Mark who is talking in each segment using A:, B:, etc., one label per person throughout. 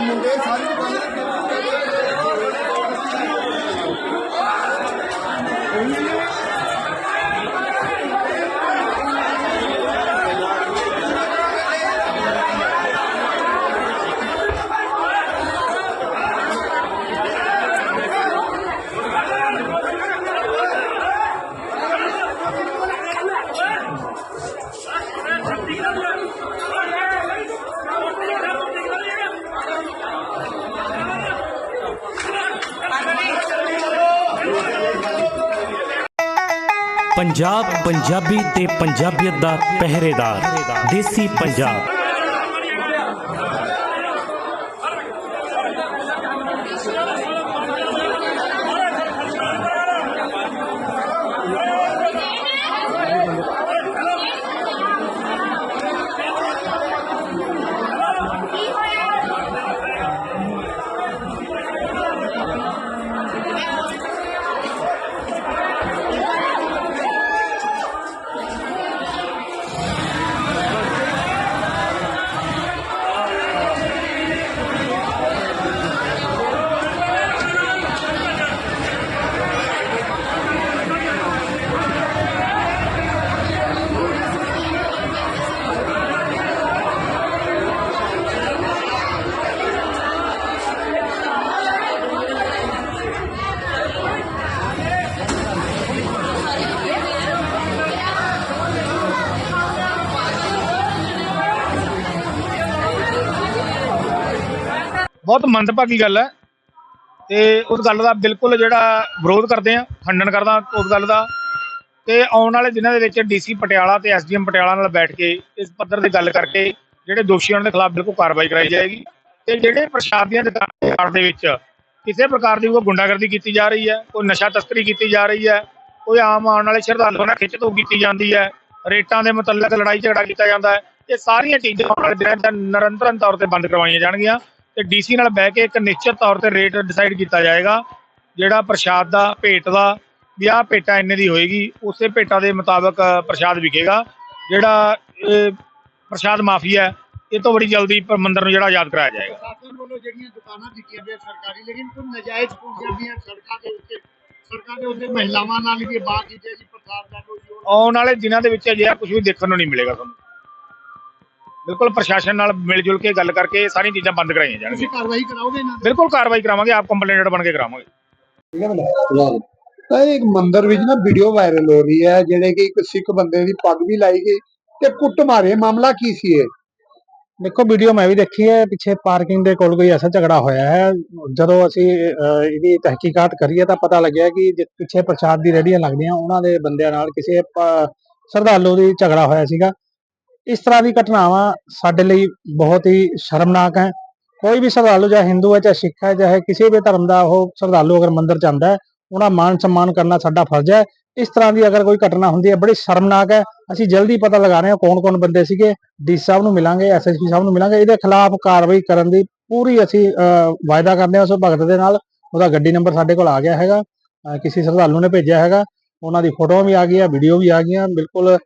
A: ਮੁੰਡੇ ਸਾਰੇ
B: ਪੰਜਾਬ ਪੰਜਾਬੀ ਤੇ ਪੰਜਾਬੀਅਤ ਦਾ ਪਹਿਰੇਦਾਰ ਦੇਸੀ ਪੰਜਾਬ।
C: ਬਹੁਤ ਮੰਦਭਾਗੀ ਗੱਲ ਹੈ। ਤੇ ਉਸ ਗੱਲ ਦਾ ਬਿਲਕੁਲ ਜਿਹੜਾ ਵਿਰੋਧ ਕਰਦੇ ਆ ਖੰਡਨ ਕਰਦਾ ਉਸ ਗੱਲ ਦਾ। ਤੇ ਆਉਣ ਵਾਲੇ ਦਿਨਾਂ ਦੇ ਵਿੱਚ ਡੀਸੀ ਪਟਿਆਲਾ ਤੇ ਐਸਡੀਐਮ ਪਟਿਆਲਾ ਨਾਲ ਬੈਠ ਕੇ ਇਸ ਪੱਧਰ 'ਤੇ ਗੱਲ ਕਰਕੇ ਜਿਹੜੇ ਦੋਸ਼ੀ ਉਹਨਾਂ ਦੇ ਖਿਲਾਫ ਬਿਲਕੁਲ ਕਾਰਵਾਈ ਕਰਾਈ ਜਾਏਗੀ। ਤੇ ਜਿਹੜੇ ਪ੍ਰਸ਼ਾਦ ਦੀਆਂ ਦੁਕਾਨਾਂ ਦੇ ਵਿੱਚ ਕਿਸੇ ਪ੍ਰਕਾਰ ਦੀ ਕੋਈ ਗੁੰਡਾਗਰਦੀ ਕੀਤੀ ਜਾ ਰਹੀ ਹੈ, ਕੋਈ ਨਸ਼ਾ ਤਸਕਰੀ ਕੀਤੀ ਜਾ ਰਹੀ ਹੈ, ਕੋਈ ਆਮ ਆਉਣ ਵਾਲੇ ਸ਼ਰਧਾਲੂਆਂ ਨਾਲ ਖਿੱਚ ਧੂ ਕੀਤੀ ਜਾਂਦੀ ਹੈ, ਰੇਟਾਂ ਦੇ ਮੁਤਲਕ ਲੜਾਈ ਝਗੜਾ ਕੀਤਾ ਜਾਂਦਾ ਹੈ, ਇਹ ਸਾਰੀਆਂ ਚੀਜ਼ਾਂ ਆਉਣ ਵਾਲੇ ਦਿਨਾਂ 'ਚ ਨਿਰੰਤਰਨ ਤੌਰ ਤੇ ਬੰਦ ਕਰਵਾਈਆਂ ਜਾਣਗੀਆਂ। ਤੇ ਡੀਸੀ ਨਾਲ ਬਹਿ ਕੇ ਇੱਕ ਨਿਸ਼ਚਿਤ ਤੌਰ ਤੇ ਰੇਟ ਡਿਸਾਈਡ ਕੀਤਾ ਜਾਏਗਾ ਜਿਹੜਾ ਪ੍ਰਸ਼ਾਦ ਦਾ ਭੇਟ ਦਾ ਵੀ ਆਹ ਭੇਟਾ ਇੰਨੇ ਦੀ ਹੋਏਗੀ ਉਸੇ ਭੇਟਾ ਦੇ ਮੁਤਾਬਕ ਪ੍ਰਸ਼ਾਦ ਵਿਕੇਗਾ ਜਿਹੜਾ ਪ੍ਰਸ਼ਾਦ ਮਾਫੀਆ ਹੈ, ਇਹ ਤੋਂ ਬੜੀ ਜਲਦੀ ਮੰਦਿਰ ਨੂੰ ਜਿਹੜਾ ਆਜ਼ਾਦ ਕਰਾਇਆ ਜਾਏਗਾ।
A: ਪ੍ਰਸ਼ਾਸਨ ਵੱਲੋਂ ਜਿਹੜੀਆਂ ਦੁਕਾਨਾਂ ਦਿੱਤੀਆਂ ਗਈਆਂ ਸਰਕਾਰੀ ਲੇਕਿਨ ਕੋਈ ਨਜਾਇਜ਼ ਪੁੰਜਾਂ ਦੀਆਂ ਸੜਕਾਂ ਦੇ ਉੱਤੇ ਸੜਕਾਂ ਦੇ ਉੱਤੇ ਮਹਿਲਾਵਾਂ ਨਾਲ ਵੀ ਬਾਹਰ ਕੀਤੇ ਜੀ ਪ੍ਰਸਾਦ ਦਾ ਕੋਈ ਜ਼ੋਰ
C: ਆਉਣ ਵਾਲੇ ਦਿਨਾਂ ਦੇ ਵਿੱਚ ਅਜਿਹਾ ਕੁਝ ਵੀ ਦੇਖਣ ਨੂੰ ਨਹੀਂ ਮਿਲੇਗਾ ਤੁਹਾਨੂੰ। ਬਿਲਕੁਲ ਪ੍ਰਸ਼ਾਸਨ ਨਾਲ ਮਿਲ ਜੁਲ ਕੇ ਗੱਲ ਕਰਕੇ ਇਹ ਸਾਰੀਆਂ ਚੀਜ਼ਾਂ ਬੰਦ ਕਰਾਈਆਂ
A: ਤੁਸੀਂ
C: ਜਾਣਗੀਆਂ
A: ਕਾਰਵਾਈ ਕਰਾਓਗੇ ਇਹਨਾਂ ਦੇ
C: ਬਿਲਕੁਲ ਕਾਰਵਾਈ ਕਰਾਵਾਂਗੇ ਆਪ ਕੰਪਲੇਂਟ ਬਣ ਕੇ ਕਰਾਵਾਂਗੇ।
D: ਤਾਂ ਇੱਕ ਮੰਦਿਰ ਵਿੱਚ ਨਾ ਵੀਡੀਓ ਵਾਇਰਲ ਹੋ ਰਹੀ ਹੈ ਜਿਹੜੇ ਕਿ ਇੱਕ ਸਿੱਖ ਬੰਦੇ ਦੀ ਪੱਗ ਵੀ ਲਾਈ ਗਈ ਤੇ ਕੁੱਟ ਮਾਰੇ। ਮਾਮਲਾ ਕੀ ਸੀ ਇਹ?
E: ਦੇਖੋ ਵੀਡੀਓ ਮੈਂ ਵੀ ਦੇਖੀ ਹੈ ਪਿੱਛੇ ਪਾਰਕਿੰਗ ਦੇ ਕੋਲ ਕੋਈ ਐਸਾ ਝਗੜਾ ਹੋਇਆ ਹੈ। ਜਦੋਂ ਅਸੀਂ ਅਹ, ਇਹਦੀ ਤਹਿਕੀਕਾਤ ਕਰੀਏ ਤਾਂ ਪਤਾ ਲੱਗਿਆ ਕਿ ਜਿ- ਪਿੱਛੇ ਪ੍ਰਸ਼ਾਦ ਦੀ ਰੇਹੜੀਆਂ ਲੱਗਦੀਆਂ ਉਹਨਾਂ ਦੇ ਬੰਦਿਆਂ ਨਾਲ ਕਿਸੇ ਪ- ਸ਼ਰਧਾਲੂ ਦੀ ਝਗੜਾ ਹੋਇਆ ਸੀਗਾ। ਇਸ ਤਰ੍ਹਾਂ ਦੀ ਘਟਨਾਵਾਂ ਸਾਡੇ ਲਈ ਬਹੁਤ ਹੀ ਸ਼ਰਮਨਾਕ ਹੈ। ਕੋਈ ਵੀ ਸ਼ਰਧਾਲੂ ਚਾਹੇ ਹਿੰਦੂ ਹੈ ਚਾਹੇ ਸਿੱਖ ਹੈ ਚਾਹੇ ਕਿਸੇ ਵੀ ਧਰਮ ਦਾ ਉਹ ਸ਼ਰਧਾਲੂ ਅਗਰ ਮੰਦਿਰ ਚ ਹੈ ਉਹਨਾਂ ਮਾਨ ਸਨਮਾਨ ਕਰਨਾ ਸਾਡਾ ਫਰਜ਼ ਹੈ। ਇਸ ਤਰ੍ਹਾਂ ਦੀ ਅਗਰ ਕੋਈ ਘਟਨਾ ਹੁੰਦੀ ਹੈ ਬੜੀ ਸ਼ਰਮਨਾਕ ਹੈ। ਅਸੀਂ ਜਲਦੀ ਪਤਾ ਲਗਾ ਰਹੇ ਹਾਂ ਕੌਣ ਕੌਣ ਬੰਦੇ ਸੀਗੇ। ਡੀ ਸਾਹਿਬ ਨੂੰ ਮਿਲਾਂਗੇ ਐਸਐਸਪੀ ਸਾਹਿਬ ਨੂੰ ਮਿਲਾਂਗੇ। ਇਹਦੇ ਖਿਲਾਫ ਕਾਰਵਾਈ ਕਰਨ ਦੀ ਪੂਰੀ ਅਸੀਂ ਅਹ, ਵਾਅਦਾ ਕਰਦੇ ਹਾਂ ਉਸ ਭਗਤ ਦੇ ਨਾਲ। ਉਹਦਾ ਗੱਡੀ ਨੰਬਰ ਸਾਡੇ ਕੋਲ ਆ ਗਿਆ ਹੈਗਾ। ਕਿਸੇ ਸ਼ਰਧਾਲੂ ਨੇ ਭੇਜਿਆ ਹੈਗਾ। ਉਹਨਾਂ ਦੀ ਫੋਟੋਆਂ ਵੀ ਆ ਗਈ ਗਈਆਂ ਵੀਡੀਓ ਵੀ ਆ ਗਈਆਂ। ਬਿਲਕੁਲ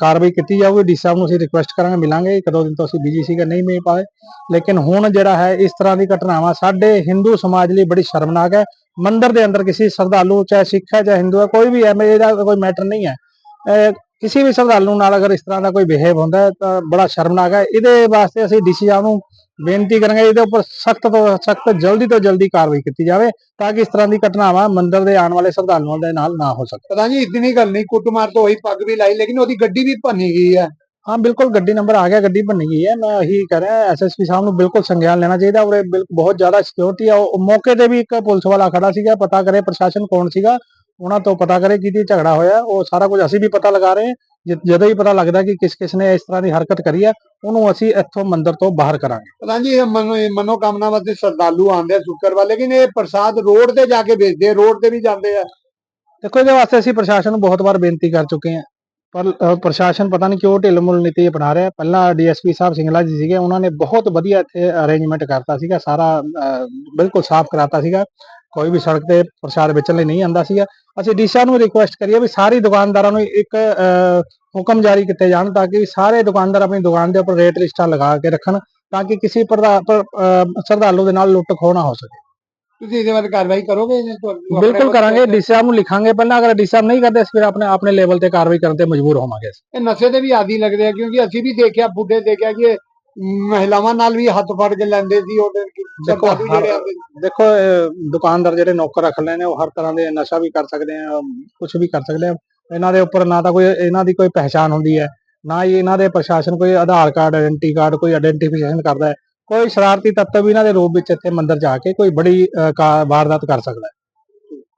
E: ਕਾਰਵਾਈ ਕੀਤੀ ਜਾਊਗੀ। ਡੀ ਸਾਹਿਬ ਨੂੰ ਅਸੀਂ ਰਿਕੁਐਸਟ ਕਰਾਂਗੇ, ਮਿਲਾਂਗੇ। ਇੱਕ ਦੋ ਦਿਨ ਤੋਂ ਅਸੀਂ ਬਿਜ਼ੀ ਸੀਗੇ, ਨਹੀਂ ਮਿਲ ਪਾਏ। ਲੇਕਿਨ ਹੁਣ ਜਿਹੜਾ ਹੈ, ਇਸ ਤਰ੍ਹਾਂ ਦੀ ਘਟਨਾਵਾਂ ਸਾਡੇ ਹਿੰਦੂ ਸਮਾਜ ਲਈ ਬੜੀ ਸ਼ਰਮਨਾਕ ਹੈ। ਮੰਦਿਰ ਦੇ ਅੰਦਰ ਕਿਸੇ ਸ਼ਰਧਾਲੂ, ਚਾਹੇ ਸਿੱਖ ਹੈ, ਚਾਹੇ ਹਿੰਦੂ ਹੈ, ਕੋਈ ਵੀ ਹੈ, ਮੈਂ ਇਹਦਾ ਕੋਈ ਮੈਟਰ ਨਹੀਂ ਹੈ। ਕਿਸੇ ਵੀ ਸ਼ਰਧਾਲੂ ਨਾਲ ਅਗਰ ਇਸ ਤਰ੍ਹਾਂ ਦਾ ਕੋਈ ਬਿਹੇਵ ਹੁੰਦਾ ਤਾਂ ਬੜਾ ਸ਼ਰਮਨਾਕ ਹੈ। ਇਹਦੇ ਵਾਸਤੇ ਅਸੀਂ ਡੀਸੀ ਸਾਹਿਬ ਨੂੰ ਬੇਨਤੀ ਕਰਾਂਗੇ ਇਹਦੇ ਉੱਪਰ ਸਖਤ ਤੋਂ ਸਖਤ ਜਲਦੀ ਤੋਂ ਜਲਦੀ ਕਾਰਵਾਈ ਕੀਤੀ ਜਾਵੇ ਤਾਂ ਕਿ ਇਸ ਤਰ੍ਹਾਂ ਦੀ ਘਟਨਾਵਾਂ ਮੰਦਿਰ ਦੇ ਆਉਣ ਵਾਲੇ ਸ਼ਰਧਾਲੂਆਂ ਦੇ ਨਾਲ ਨਾ ਹੋ ਸਕੇ।
D: ਪਤਾ ਨਹੀਂ ਇਤਨੀ ਗੱਲ ਨਹੀਂ ਕੁੱਟਮਾਰ ਤੋਂ ਹੋਈ ਪੱਗ ਵੀ ਲਾਈ ਲੇਕਿਨ ਉਹਦੀ ਗੱਡੀ ਵੀ ਭੰਨੀ ਗਈ ਹੈ।
E: ਹਾਂ ਬਿਲਕੁਲ ਗੱਡੀ ਨੰਬਰ ਆ ਗਿਆ ਗੱਡੀ ਬਣੀ ਗਈ ਹੈ। ਮੈਂ ਇਹੀ ਕਹਿ ਰਿਹਾ ਐਸਐਸਪੀ ਸਾਹਿਬ ਨੂੰ ਬਿਲਕੁਲ ਸੰਗਿਆਨ ਲੈਣਾ ਚਾਹੀਦਾ ਔਰ ਬਹੁਤ ਜ਼ਿਆਦਾ ਸਿਕਿਉਰਿਟੀ ਆ। ਉਹ ਮੌਕੇ ਤੇ ਵੀ ਇੱਕ ਪੁਲਿਸ ਵਾਲਾ ਖੜਾ ਸੀਗਾ ਪਤਾ ਕਰੇ ਪ੍ਰਸ਼ਾਸਨ ਕੌਣ ਸੀਗਾ। ਉਹਨਾਂ ਤੋਂ ਪਤਾ ਕਰੇ ਕਿਹਦੀ ਝਗੜਾ ਹੋਇਆ ਉਹ ਸਾਰਾ ਕੁਝ ਅਸੀਂ ਵੀ ਪਤਾ ਲਗਾ ਰਹੇ ਹਾਂ। ਜਦ- ਹੀ ਪਤਾ ਲੱਗਦਾ ਕਿ ਕਿਸ ਕਿਸ ਨੇ ਇਸ ਤਰ੍ਹਾਂ ਦੀ ਹਰਕਤ ਕਰੀ ਹੈ ਉਹਨੂੰ ਅਸੀਂ ਇੱਥੋਂ ਮੰਦਿਰ ਤੋਂ ਬਾਹਰ ਕਰਾਂਗੇ।
D: ਪਤਾ ਨਹੀਂ ਇਹ ਮਨੋ ਮਨੋਕਾਮਨਾ ਵਾਸਤੇ ਸ਼ਰਧਾਲੂ ਆਉਂਦੇ ਆ ਸ਼ੁੱਕਰਵਾਰ ਲੇਕਿਨ ਇਹ ਪ੍ਰਸਾਦ ਰੋਡ ਤੇ ਜਾ ਕੇ ਵੇਚਦੇ ਰੋਡ ਤੇ ਵੀ ਜਾਂਦੇ ਆ।
E: ਦੇਖੋ ਇਹਦੇ ਵਾਸਤੇ ਅਸੀਂ ਪ੍ਰਸ਼ਾਸਨ ਨੂੰ ਬਹੁਤ ਵਾਰ ਬੇਨਤੀ ਕਰ ਚੁੱਕੇ ਹਾਂ। ਪਰ ਪ੍ਰਸ਼ਾਸਨ ਪਤਾ ਨਹੀਂ ਕਿਉਂ ਢਿੱਲ ਮੁੱਲ ਨੀਤੀ ਅਪਣਾ ਰਿਹਾ ਪਹਿਲਾਂ ਡੀਐਸਪੀ ਸਾਹਿਬ ਸਿੰਗਲਾ ਜੀ ਸੀਗੇ ਉਹਨਾਂ ਨੇ ਬਹੁਤ ਵਧੀਆ ਇੱਥੇ ਅਰੇਂਜਮੈਂਟ ਕਰਤਾ ਸੀਗਾ ਸਾਰਾ ਬਿਲਕੁਲ ਸਾਫ਼ ਕਰਾਤਾ ਸੀਗਾ। ਕੋਈ ਵੀ ਸੜਕ ਤੇ ਪ੍ਰਸ਼ਾਦ ਵੇਚਣ ਲਈ ਨਹੀਂ ਆਂਦਾ ਸੀਗਾ। ਅਸੀਂ ਡੀਸਾ ਨੂੰ ਰਿਕੁਐਸਟ ਕਰੀਏ ਵੀ ਸਾਰੀ ਦੁਕਾਨਦਾਰਾਂ ਨੂੰ ਇੱਕ ਹੁਕਮ ਜਾਰੀ ਕੀਤੇ ਜਾਣ ਤਾਂ ਕਿ ਸਾਰੇ ਦੁਕਾਨਦਾਰ ਆਪਣੀ ਦੁਕਾਨ ਦੇ ਉੱਪਰ ਰੇਟ ਲਿਸਟਾਂ ਲਗਾ ਕੇ ਰੱਖਣ ਤਾਂ ਕਿ ਕਿਸੇ ਸ਼ਰਧਾਲੂ ਦੇ ਨਾਲ ਲੁੱਟ ਖੋਹ ਨਾ ਹੋ ਸਕੇ।
D: ਤੁਸੀਂ ਇਹਦੇ ਬਾਰੇ ਕਾਰਵਾਈ ਕਰੋਗੇ
E: ਬਿਲਕੁਲ ਕਰਾਂਗੇ। ਡੀ ਸਾਹਿਬ ਨੂੰ ਲਿਖਾਂਗੇ ਪਹਿਲਾਂ। ਅਗਰ ਡੀ ਸਾਹਿਬ ਨਹੀਂ ਕਰਦੇ ਫਿਰ ਆਪਣੇ ਆਪਣੇ ਲੈਵਲ ਤੇ ਕਾਰਵਾਈ ਕਰਨ ਤੇ ਮਜਬੂਰ ਹੋਵਾਂਗੇ
D: ਇਹ ਨਸ਼ੇ ਦੇ ਵੀ ਆਦੀ ਲੱਗਦੇ ਆ ਕਿਉਂਕਿ ਅਸੀਂ ਵੀ ਦੇਖਿਆ ਬੁੱਢੇ ਦੇਖਿਆ ਕਿ ਮਹਿਲਾਵਾਂ ਨਾਲ ਵੀ ਹੱਥ ਫੜ ਕੇ ਲੈਂਦੇ ਸੀ ਉਹਦੇ
E: ਦੇਖੋ,
D: ਜਿਹੜੇ
E: ਹਰ-। ਦੇਖੋ ਇਹ ਦੁਕਾਨਦਾਰ ਜਿਹੜੇ ਨੌਕਰ ਰੱਖ ਲਏ ਨੇ ਉਹ ਹਰ ਤਰ੍ਹਾਂ ਦੇ ਨਸ਼ਾ ਵੀ ਕਰ ਸਕਦੇ ਆ ਕੁਝ ਵੀ ਕਰ ਸਕਦੇ ਆ। ਇਹਨਾਂ ਦੇ ਉੱਪਰ ਨਾ ਤਾਂ ਕੋਈ ਇਹਨਾਂ ਦੀ ਕੋਈ ਪਹਿਚਾਣ ਹੁੰਦੀ ਹੈ ਨਾ ਹੀ ਇਹਨਾਂ ਦੇ ਪ੍ਰਸ਼ਾਸਨ ਕੋਈ ਆਧਾਰ ਕਾਰਡ ਆਇਡੈਂਟੀ ਕਾਰਡ ਕੋਈ ਆਇਡੈਂਟੀਫਿਕੇਸ਼ਨ ਕਰਦਾ ਹੈ। ਕੋਈ ਸ਼ਰਾਰਤੀ ਤੱਤ ਵੀ ਇਹਨਾਂ ਦੇ ਰੂਪ ਵਿੱਚ ਇੱਥੇ ਮੰਦਿਰ ਜਾ ਕੇ ਕੋਈ ਬੜੀ ਅਹ, ਕਾ- ਵਾਰਦਾਤ ਕਰ ਸਕਦਾ ਹੈ।